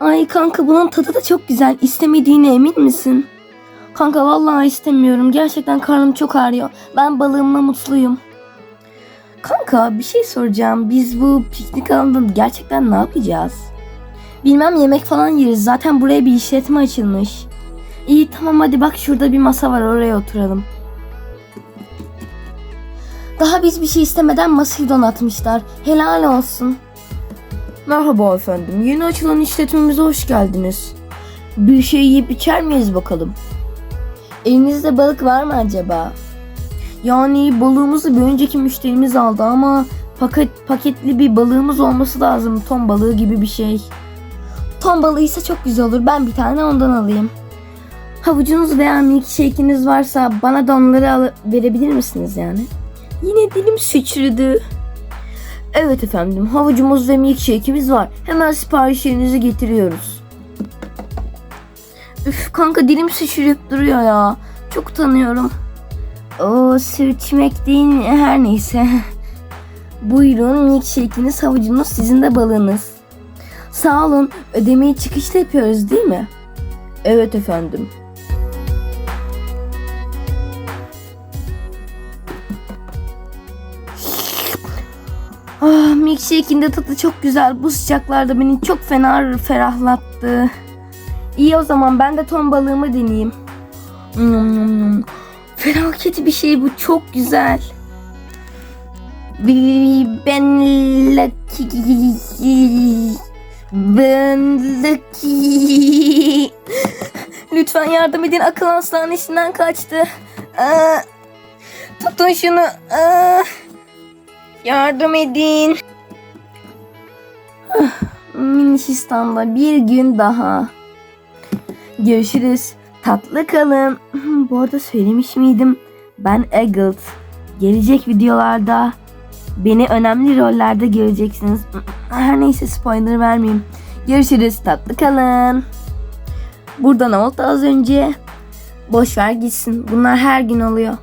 Ay kanka bunun tadı da çok güzel. İstemediğine emin misin? Kanka vallahi istemiyorum. Gerçekten karnım çok ağrıyor. Ben balığımla mutluyum. Kanka bir şey soracağım. Biz bu piknik alanında gerçekten ne yapacağız? Bilmem yemek falan yeriz. Zaten buraya bir işletme açılmış. İyi tamam hadi bak şurada bir masa var oraya oturalım. Daha biz bir şey istemeden masayı donatmışlar. Helal olsun. Merhaba efendim. Yeni açılan işletmemize hoş geldiniz. Bir şey yiyip içer miyiz bakalım? Elinizde balık var mı acaba? Yani balığımızı bir önceki müşterimiz aldı ama paket, paketli bir balığımız olması lazım. Ton balığı gibi bir şey. Ton balığı ise çok güzel olur. Ben bir tane ondan alayım. Havucunuz veya milkshake'iniz varsa bana da onları verebilir misiniz yani? Yine dilim sıçradı. Evet efendim havucumuz ve milkshake'imiz var. Hemen siparişlerinizi getiriyoruz. Üf kanka dilim sıçrayıp duruyor ya. Çok utanıyorum. O sürçmek değil? Her neyse. Buyurun milkshake'iniz, havucunuz, sizin de balığınız. Sağ olun. Ödemeyi çıkışta yapıyoruz değil mi? Evet efendim. Ah, milkshake'in de tadı çok güzel. Bu sıcaklarda beni çok fena ferahlattı. İyi o zaman ben de ton balığımı deneyeyim. Hmm, Felaket bir şey bu çok güzel. Ben lucky. Ben lucky. Lütfen yardım edin. Akıl hastanesinden kaçtı. Aa, tutun şunu. Aa, yardım edin. Minişistan'da bir gün daha. Görüşürüz. Tatlı kalın. Bu arada söylemiş miydim? Ben Eagles. Gelecek videolarda beni önemli rollerde göreceksiniz. Her neyse spoiler vermeyeyim. Görüşürüz. Tatlı kalın. Burada ne oldu az önce? Boş ver gitsin. Bunlar her gün oluyor.